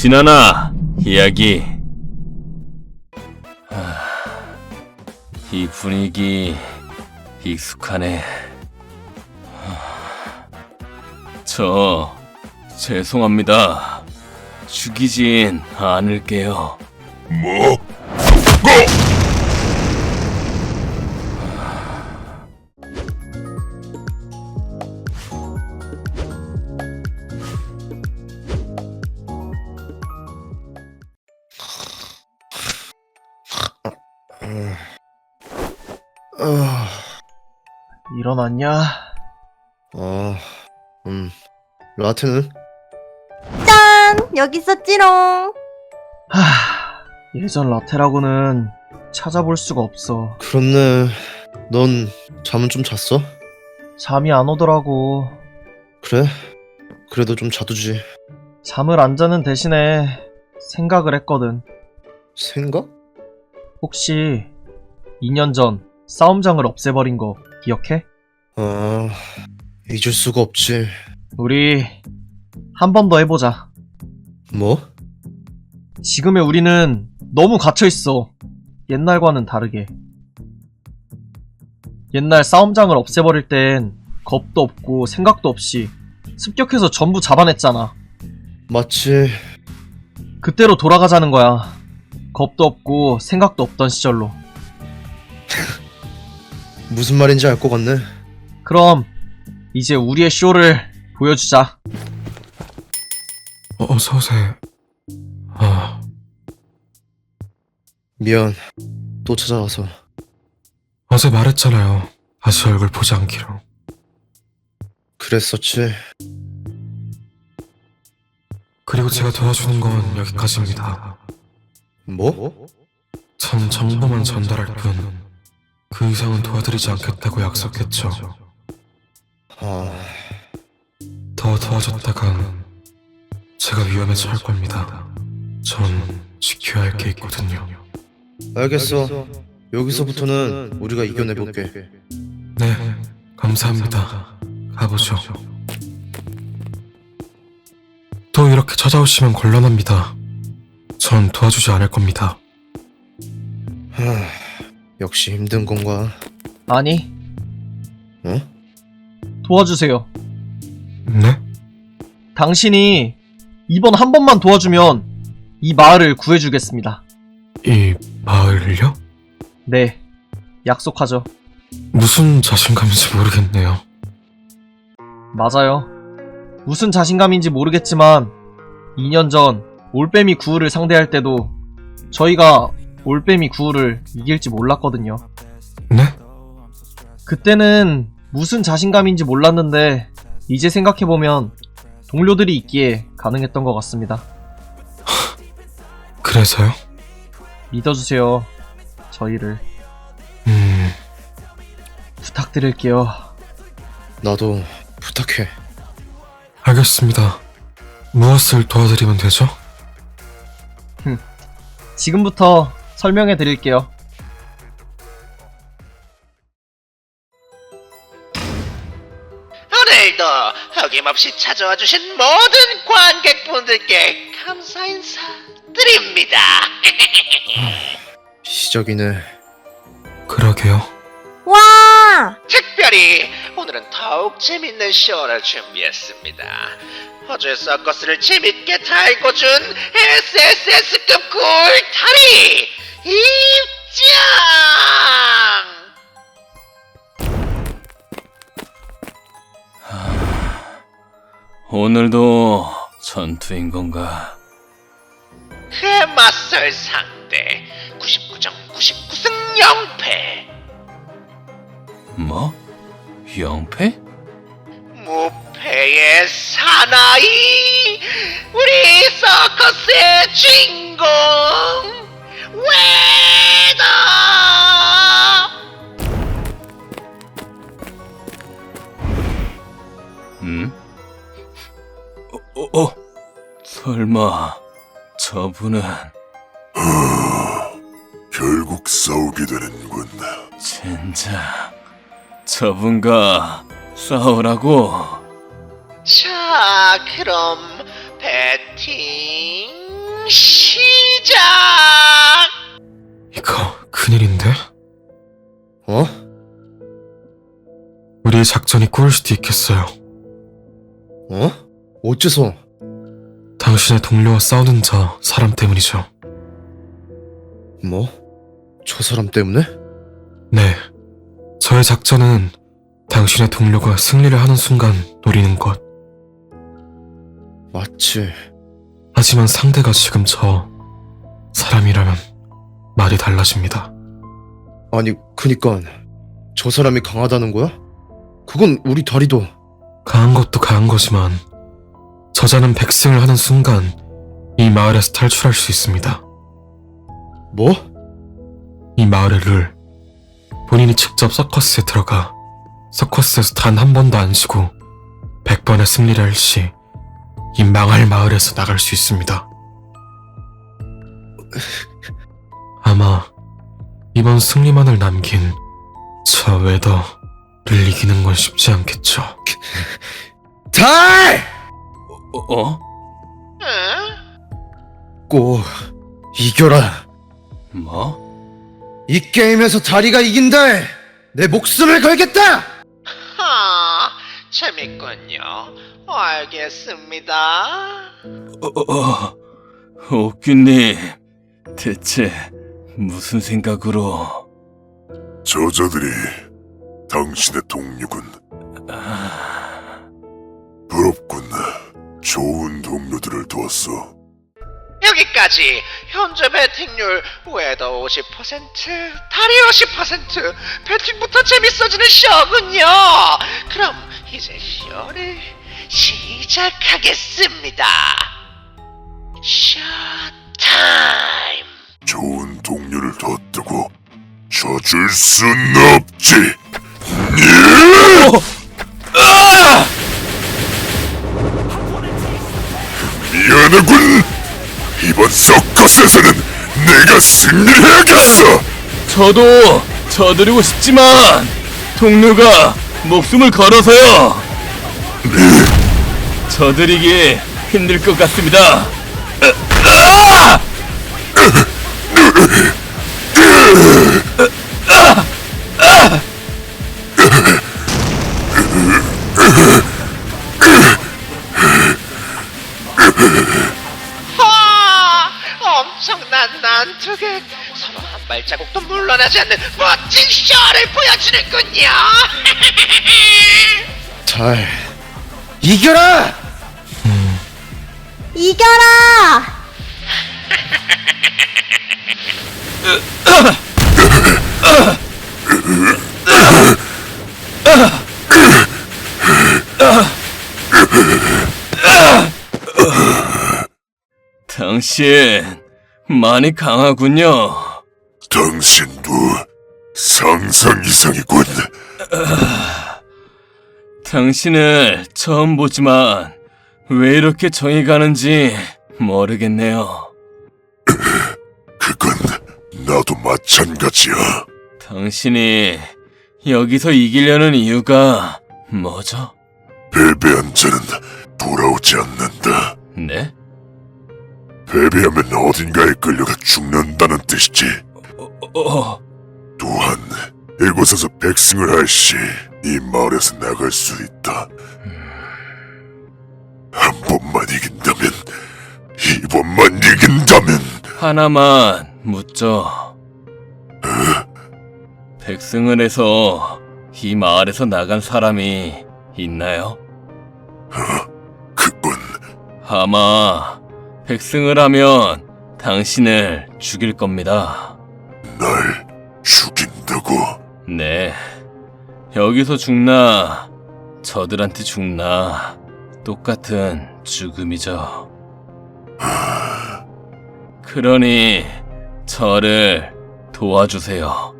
지나나 이야기. 하, 이 분위기 익숙하네. 하, 저 죄송합니다. 죽이진 않을게요. 뭐? 아, 일어났냐? 아, 음, 라테는? 짠! 여기 있었지롱. 하, 예전 라테라고는 찾아볼 수가 없어. 그렇네. 넌 잠은 좀 잤어? 잠이 안 오더라고. 그래? 그래도 좀 자두지. 잠을 안 자는 대신에 생각을 했거든. 생각? 혹시 2년 전 싸움장을 없애버린 거 기억해? 아, 잊을 수가 없지. 우리 한 번 더 해보자. 뭐? 지금의 우리는 너무 갇혀있어. 옛날과는 다르게. 옛날 싸움장을 없애버릴 땐 겁도 없고 생각도 없이 습격해서 전부 잡아냈잖아. 맞지. 그때로 돌아가자는 거야. 겁도 없고 생각도 없던 시절로. 무슨 말인지 알 것 같네. 그럼 이제 우리의 쇼를 보여주자. 어, 어서 오세요. 아, 미안. 또 찾아와서. 어제 말했잖아요. 다시 얼굴 보지 않기로. 그랬었지. 그리고 제가 도와주는 건 여기까지입니다. 뭐? 전 정보만 전달할 뿐. 그 이상은 도와드리지 않겠다고 약속했죠. 아, 더 도와줬다간 제가 위험에 처할 겁니다. 전 지켜야 할 게 있거든요. 알겠어. 여기서부터는 우리가 이겨내볼게. 네, 감사합니다. 가보죠. 또 이렇게 찾아오시면 곤란합니다. 전 도와주지 않을 겁니다. 하, 역시 힘든 건가? 아니, 어? 도와주세요. 네? 당신이 이번 한 번만 도와주면 이 마을을 구해주겠습니다. 이 마을요? 네, 약속하죠. 무슨 자신감인지 모르겠네요. 맞아요. 무슨 자신감인지 모르겠지만 2년 전 올빼미 구울을 상대할 때도 저희가 올빼미 구울을 이길지 몰랐거든요. 네? 그때는 무슨 자신감인지 몰랐는데 이제 생각해보면 동료들이 있기에 가능했던 것 같습니다. 그래서요? 믿어주세요. 저희를 음, 부탁드릴게요. 나도 부탁해. 알겠습니다. 무엇을 도와드리면 되죠? 지금부터 설명해 드릴게요. 오늘도 어김없이 찾아와 주신 모든 관객분들께 감사 인사 드립니다. 시작이네. 그러게요. 와! 특별히 오늘은 더욱 재밌는 쇼를 준비했습니다. 어제 서커스를 재밌게 달고 준 SSS급 입장! 오늘도 전투인 건가? 그 맞설 상대 99점 99승 0패 뭐? 영패? 무패의 사나이 우리 서커스의 주인공 웨 설마 저분은 결국 싸우게 되는군. 진짜 저분과 싸우라고? 자 그럼 배팅 시작! 이거 큰일인데? 어? 우리의 작전이 꼬일 수도 있겠어요. 어? 어째서? 당신의 동료와 싸우는 저 사람 때문이죠. 뭐? 저 사람 때문에? 네. 저의 작전은 당신의 동료가 승리를 하는 순간 노리는 것. 맞지. 하지만 상대가 지금 저 사람이라면 말이 달라집니다. 아니, 그니까 저 사람이 강하다는 거야? 그건 우리 다리도 강한 것도 강한 거지만 저자는 백승을 하는 순간 이 마을에서 탈출할 수 있습니다. 뭐? 이 마을의 룰. 본인이 직접 서커스에 들어가 서커스에서 단 한 번도 안 쉬고 100번의 승리를 할 시 이 망할 마을에서 나갈 수 있습니다. 아마 이번 승리만을 남긴 저 웨더를 이기는 건 쉽지 않겠죠. 달! 어? 어? 응? 꼭 이겨라. 뭐? 이 게임에서 다리가 이긴다. 내 목숨을 걸겠다. 하, 재밌군요. 알겠습니다. 어, 어, 옥규님, 대체 무슨 생각으로? 저자들이 당신의 동료군. 아. 좋은 동료들을 두었어. 여기까지 현재 배팅률 웨더 50% 다리 50% 배팅부터 재밌어지는 쇼군요 그럼 이제 쇼를 시작하겠습니다 쇼타임 좋은 동료를 뒀다고 져줄 순 없지. 내가 승리를 해야겠어. 저도 져드리고 싶지만 동료가 목숨을 걸어서요. 져드리기 힘들 것 같습니다. 하! 발자국도 물러나지 않는 멋진 쇼를 보여주는군요 달. 이겨라! 이겨라! 당신 많이 강하군요. 당신도 상상 이상이군. 당신을 처음 보지만 왜 이렇게 정이 가는지 모르겠네요. 그건 나도 마찬가지야. 당신이 여기서 이기려는 이유가 뭐죠? 패배한 자는 돌아오지 않는다. 네? 패배하면 어딘가에 끌려가 죽는다는 뜻이지. 어, 어, 또한 이곳에서 백승을 할 시 이 마을에서 나갈 수 있다. 한 번만 이긴다면, 이번만 이긴다면 하나만 묻죠. 백승을 해서 이 마을에서 나간 사람이 있나요? 그건 아마 백승을 하면 당신을 죽일 겁니다. 날 죽인다고. 네. 여기서 죽나, 저들한테 죽나, 똑같은 죽음이죠. 그러니, 저를 도와주세요.